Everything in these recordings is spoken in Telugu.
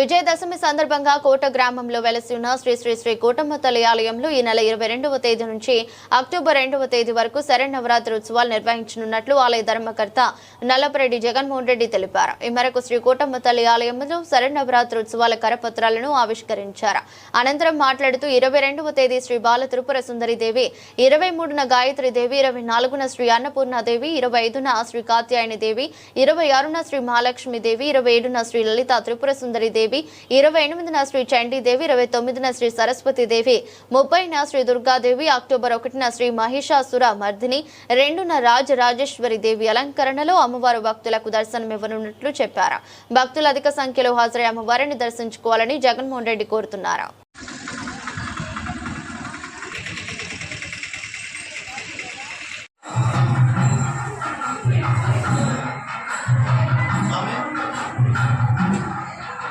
విజయదశమి సందర్భంగా కోట గ్రామంలో వెలసి ఉన్న శ్రీ శ్రీ శ్రీ కోటమ్మ తల్లి ఆలయంలో ఈ నెల ఇరవై రెండవ తేదీ నుంచి అక్టోబర్ రెండవ తేదీ వరకు శరణవరాత్రి ఉత్సవాలు నిర్వహించనున్నట్లు ఆలయ ధర్మకర్త నల్లపరెడ్డి జగన్మోహన్ రెడ్డి తెలిపారు. ఈ మేరకు శ్రీ కోటమ్మ తల్లి ఆలయంలో శరణవరాత్రి ఉత్సవాల కరపత్రాలను ఆవిష్కరించారు. అనంతరం మాట్లాడుతూ ఇరవై రెండవ తేదీ శ్రీ బాల త్రిపుర సుందరి దేవి ఇరవై మూడున గాయత్రి దేవి ఇరవై నాలుగున శ్రీ అన్నపూర్ణ దేవి ఇరవై ఐదున శ్రీ కాత్యాయని దేవి ఇరవై ఆరున శ్రీ మహాలక్ష్మి దేవి ఇరవై ఏడున శ్రీ లలిత త్రిపుర సుందరి దేవి ఇరవై ఎనిమిదిన శ్రీ చండీదేవి ఇరవై తొమ్మిదిన శ్రీ సరస్వతి దేవి ముప్పైన శ్రీ దుర్గాదేవి అక్టోబర్ ఒకటిన శ్రీ మహిషాసుర మర్దిని రెండున రాజరాజేశ్వరి దేవి అలంకరణలో అమ్మవారు భక్తులకు దర్శనమివ్వనున్నట్లు చెప్పారు. భక్తులు అధిక సంఖ్యలో హాజరై అమ్మవారిని దర్శించుకోవాలని జగన్మోహన్ రెడ్డి కోరుతున్నారు.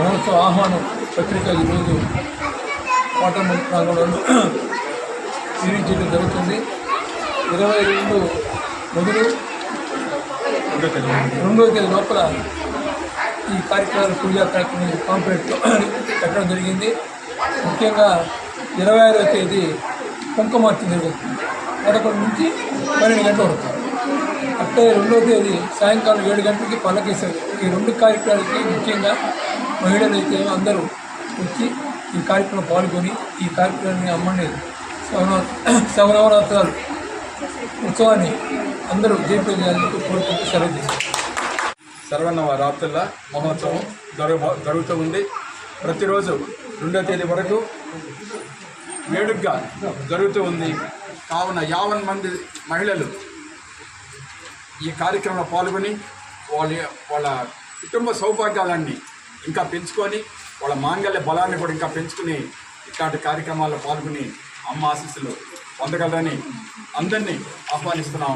మహోత్సవ ఆహ్వానం పత్రిక ఈరోజు కోటమ్మ ప్రాంగణంలో రిలీజ్ జరుగుతుంది. ఇరవై రెండు మొదలు రెండవ తేదీ లోపల ఈ కార్యక్రమాలు పూజా కార్యక్రమం కాంప్లెట్ పెట్టడం జరిగింది. ముఖ్యంగా ఇరవై ఆరో తేదీ కుంకుమార్చి జరుగుతుంది. పదకొండు నుంచి పన్నెండు గంటల వరకు. అట్టే రెండో తేదీ సాయంకాలం ఏడు గంటలకి పల్లకేశ్వరి ఈ రెండు కార్యక్రమాలకి ముఖ్యంగా మహిళలు అయితే అందరూ వచ్చి ఈ కార్యక్రమం పాల్గొని ఈ కార్యక్రమాన్ని అమ్మని శవన శవనవరాత్రాలు ఉత్సవాన్ని అందరూ జయప్రద కోరుకుంటూ సెలవు చేశారు సర్వన్నవ రాత్రుల మహోత్సవం జరుగు జరుగుతూ ఉంది. ప్రతిరోజు రెండో తేదీ వరకు వేడుగ్గా జరుగుతూ ఉంది. కావున యావన్ మంది మహిళలు ఈ కార్యక్రమంలో పాల్గొని వాళ్ళ వాళ్ళ కుటుంబ సౌభాగ్యాలన్నీ ఇంకా పెంచుకొని వాళ్ళ మాంగళ్య బలాన్ని కూడా ఇంకా పెంచుకుని ఇట్లాంటి కార్యక్రమాల్లో పాల్గొని అమ్మ ఆశీస్సులు పొందగలరని అందరినీ ఆహ్వానిస్తున్నాం.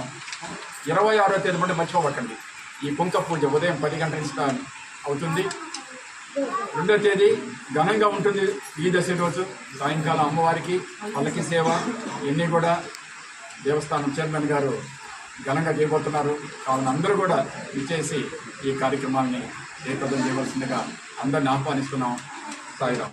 ఇరవై ఆరో తేదీ నుండి మర్చిపోబట్టండి ఈ కుంక పూజ ఉదయం పది గంటల నుంచి అవుతుంది. రెండో తేదీ ఘనంగా ఉంటుంది ఈ దశ రోజు. సాయంకాలం అమ్మవారికి పల్లకి సేవ ఇవన్నీ కూడా దేవస్థానం చైర్మన్ గారు ఘనంగా చేయబోతున్నారు. కావున అందరూ కూడా ఇచ్చేసి ఈ కార్యక్రమాన్ని జయప్రదం చేయవలసిందిగా అందరిని ఆహ్వానిస్తున్నాం. సాయిరాం